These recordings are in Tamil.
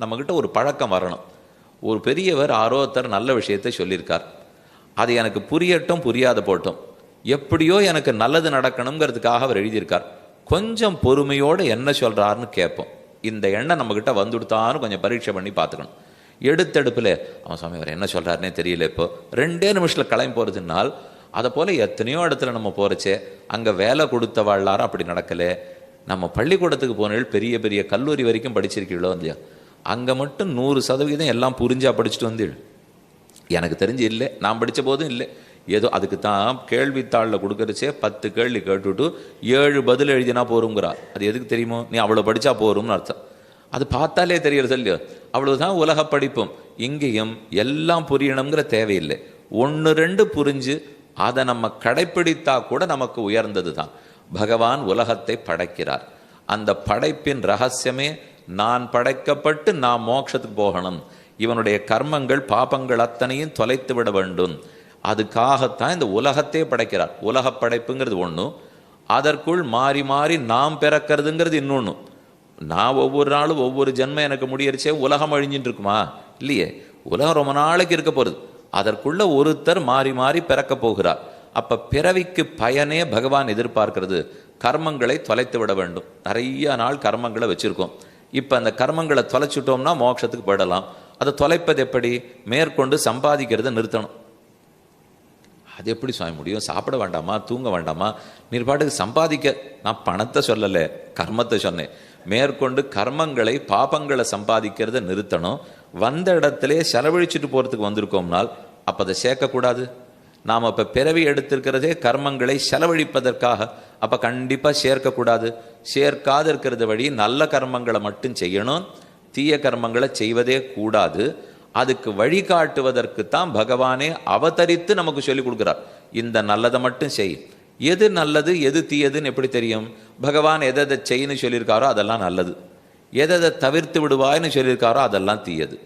நம்மக்கிட்ட ஒரு பழக்கம் வரணும். ஒரு பெரியவர் ஆரோத்தர் நல்ல விஷயத்தை சொல்லியிருக்கார். அது எனக்கு புரியட்டும் புரியாத போட்டும். எப்படியோ எனக்கு நல்லது நடக்கணுங்கிறதுக்காக அவர் எழுதியிருக்கார். கொஞ்சம் பொறுமையோடு என்ன சொல்கிறாருன்னு கேட்போம். இந்த எண்ணம் நம்மக்கிட்ட வந்துடுத்தான்னு கொஞ்சம் பரீட்சை பண்ணி பார்த்துக்கணும். எடுத்தெடுப்பில் அவன் சுவாமி அவர் என்ன சொல்கிறாருனே தெரியல இப்போ. ரெண்டே நிமிஷத்தில் கிளம்பி போகிறதுனால் அதை போல் எத்தனையோ இடத்துல நம்ம போகிறச்சே அங்கே வேலை கொடுத்த வாழ்லாரும் அப்படி நடக்கலை. நம்ம பள்ளிக்கூடத்துக்கு போனீர்கள் பெரிய பெரிய கல்லூரி வரைக்கும் படிச்சிருக்கீங்களோ இல்லையா? அங்கே மட்டும் நூறு சதவீதம் எல்லாம் புரிஞ்சா படிச்சுட்டு வந்துடு எனக்கு தெரிஞ்சு இல்லை. நான் படித்த போதும் இல்லை. ஏதோ அதுக்கு தான் கேள்வித்தாளில் கொடுக்குறச்சே பத்து கேள்வி கேட்டுவிட்டு ஏழு பதில் எழுதினா போருங்கிறா. அது எதுக்கு தெரியுமோ? நீ அவ்வளோ படித்தா போரும்னு அர்த்தம். அது பார்த்தாலே தெரியறது இல்லையோ? அவ்வளவுதான் உலக படிப்பும். இங்கேயும் எல்லாம் புரியணுங்கிற தேவையில்லை. ஒன்று ரெண்டு புரிஞ்சு அதை நம்ம கடைப்பிடித்தா கூட நமக்கு உயர்ந்தது தான் பகவான் உலகத்தை படைக்கிறார். அந்த படைப்பின் ரகசியமே நான் படைக்கப்பட்டு நான் மோட்சத்துக்கு போகணும். இவனுடைய கர்மங்கள் பாபங்கள் அத்தனையும் தொலைத்து விட வேண்டும். அதுக்காகத்தான் இந்த உலகத்தையே படைக்கிறார். உலக படைப்புங்கிறது ஒன்று அதற்குள் மாறி மாறி நாம் பிறக்கிறதுங்கிறது இன்னொன்று நான் ஒவ்வொரு நாளும் ஒவ்வொரு ஜென்மம் எனக்கு முடியறிச்சே உலகம் அழிஞ்சின்னு இருக்குமா? இல்லையே. உலகம் ரொம்ப நாளைக்கு இருக்க போகிறது அதற்குள்ள ஒருத்தர் மாறி மாறி பிறக்க போகிறார். அப்போ பிறவிக்கு பயனே பகவான் எதிர்பார்க்கிறது. கர்மங்களை தொலைத்து விட வேண்டும். நிறைய நாள் கர்மங்களை வச்சுருக்கோம். இப்போ அந்த கர்மங்களை தொலைச்சிட்டோம்னா மோட்சத்துக்கு போயிடலாம். அதை தொலைப்பது எப்படி? மேற்கொண்டு சம்பாதிக்கிறதை நிறுத்தணும். அது எப்படி சுவாமி முடியும்? சாப்பிட வேண்டாமா? தூங்க வேண்டாமா? நிற்பாட்டுக்கு சம்பாதிக்க. நான் பணத்தை சொல்லலை கர்மத்தை சொன்னேன். மேற்கொண்டு கர்மங்களை பாபங்களை சம்பாதிக்கிறத நிறுத்தணும். வந்த இடத்திலே செலவழிச்சிட்டு போகிறதுக்கு வந்திருக்கோம்னால் அப்போ அதை சேர்க்கக்கூடாது. நாம் இப்போ பிறவி எடுத்திருக்கிறதே கர்மங்களை செலவழிப்பதற்காக. அப்போ கண்டிப்பாக சேர்க்கக்கூடாது. சேர்க்காது இருக்கிறது வழி நல்ல கர்மங்களை மட்டும் செய்யணும். தீய கர்மங்களை செய்வதே கூடாது. அதுக்கு வழிகாட்டுவதற்கு தான் பகவானே அவதரித்து நமக்கு சொல்லிக் கொடுக்குறார். இந்த நல்லதை மட்டும் செய். எது நல்லது எது தீயதுன்னு எப்படி தெரியும்? பகவான் எதை எதை செய்யன்னு சொல்லியிருக்காரோ அதெல்லாம் நல்லது. எதை எதை தவிர்த்து விடுவாய்னு சொல்லியிருக்காரோ அதெல்லாம் தீயது.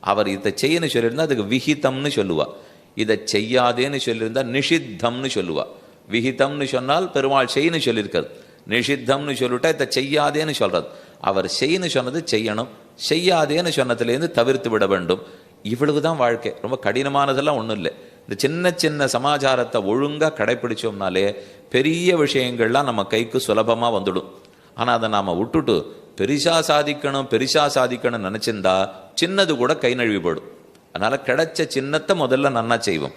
அவர் இதை செய்யன்னு சொல்லியிருந்தா அதுக்கு விகிதம்னு சொல்லுவார் இதை செய்யாதேன்னு சொல்லியிருந்தா நிஷித்தம்னு சொல்லுவா. விஹிதம்னு சொன்னால் பெருமாள் செய்யன்னு சொல்லியிருக்காரு. நிஷித்தம்னு சொல்லிவிட்டா இதை செய்யாதேன்னு சொல்றது அவர் செய்யன்னு சொன்னது செய்யணும். செய்யாதேன்னு சொன்னதுலேருந்து தவிர்த்து விட வேண்டும். இவ்வளவுதான் வாழ்க்கை. ரொம்ப கடினமானதெல்லாம் ஒன்றும் இல்லை. இந்த சின்ன சின்ன சமாச்சாரத்தை ஒழுங்காக கடைப்பிடிச்சோம்னாலே பெரிய விஷயங்கள்லாம் நம்ம கைக்கு சுலபமாக வந்துடும். ஆனால் அதை நாம் விட்டுட்டு பெரிசா சாதிக்கணும் பெரிசா சாதிக்கணும்னு நினச்சிருந்தா சின்னது கூட கை நழுவி போடும் அதனால் கிடைச்ச சின்னத்தை முதல்ல நன்னா செய்வோம்.